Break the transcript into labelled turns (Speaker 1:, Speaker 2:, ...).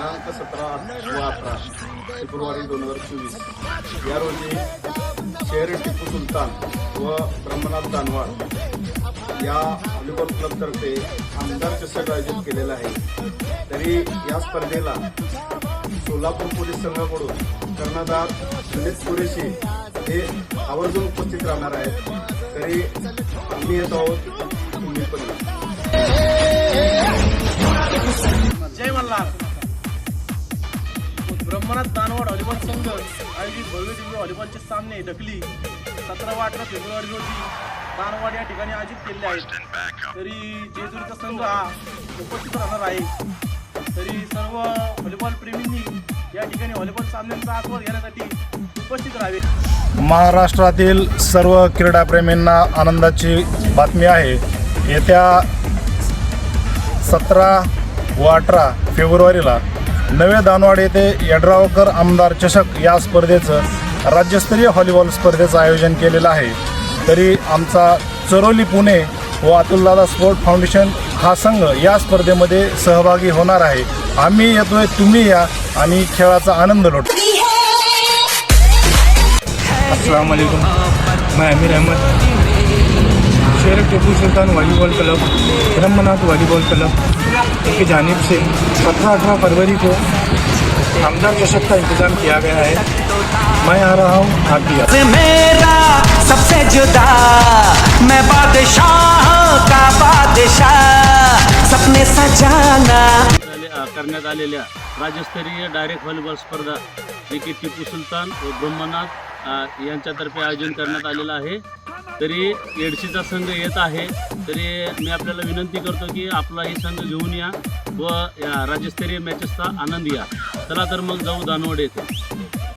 Speaker 1: दिनांक सतरा व अठरा फेब्रुवारी दोन हजार चोवीस. या रोजी शहर टिपू सुलतान व ब्रह्मनाथ दानवाड या व्हॉलीबॉल क्लबतर्फे आमदार चषक आयोजित केलेला आहे. तरी या स्पर्धेला सोलापूर पोलीस संघाकडून कर्णधार सुनीत कुरेशी हे आवर्जून उपस्थित राहणार आहेत. तरी आम्ही येत आहोत
Speaker 2: ब्रह्मनाथ दानवाड व्हॉलीबॉल संघ आयोजित भव्य दिव्य व्हॉलीबॉलचे सामने ढकली. सतरा व अठरा फेब्रुवारी रोजी दानवाड या ठिकाणी आयोजित केलेले आहेत. तरी जेजुरीचा संघ हा उपस्थित राहणार आहे. तरी सर्व व्हॉलीबॉल प्रेमींनी या ठिकाणी व्हॉलीबॉल सामन्यांचा आस्वाद घेण्यासाठी उपस्थित राहावे.
Speaker 3: महाराष्ट्रातील सर्व क्रीडाप्रेमींना आनंदाची बातमी आहे. येत्या सतरा व अठरा फेब्रुवारीला नवे दानवाड येथे यड्रावकर आमदार चषक या स्पर्धेचं राज्यस्तरीय व्हॉलीबॉल स्पर्धेचं आयोजन केलेलं आहे. तरी आमचा चरोली पुणे व अतुलदादा स्पोर्ट फाउंडेशन हा संघ या स्पर्धेमध्ये सहभागी होणार आहे. आम्ही येतोय तुम्ही या आणि खेळाचा आनंद लोट.
Speaker 4: अस्सलाम मी Amir Ahmad. Tipu Sultan volleyball club Brahmanath volleyball club की जानब से सत्रह अठारह फरवरी को आमदार चषक का इंतज़ाम किया गया है। मैं आ रहा हूँ आप भी
Speaker 5: मेरा सबसे जुदा मैं बादशाह का बादशाह सपने सजाना।
Speaker 6: करण्यात आलेल्या राज्यस्तरीय डायरेक्ट व्हॉलीबॉल स्पर्धा जे की टिपू सुलतान व ब्रह्मनाथ यांच्यातर्फे आयोजन करण्यात आलेलं आहे. तरी एडशीचा संघ येत आहे. तरी मी आपल्याला विनंती करतो की आपला हे संघ घेऊन या व या राज्यस्तरीय मॅचेसचा आनंद या चला तर मग जाऊ दानवड येते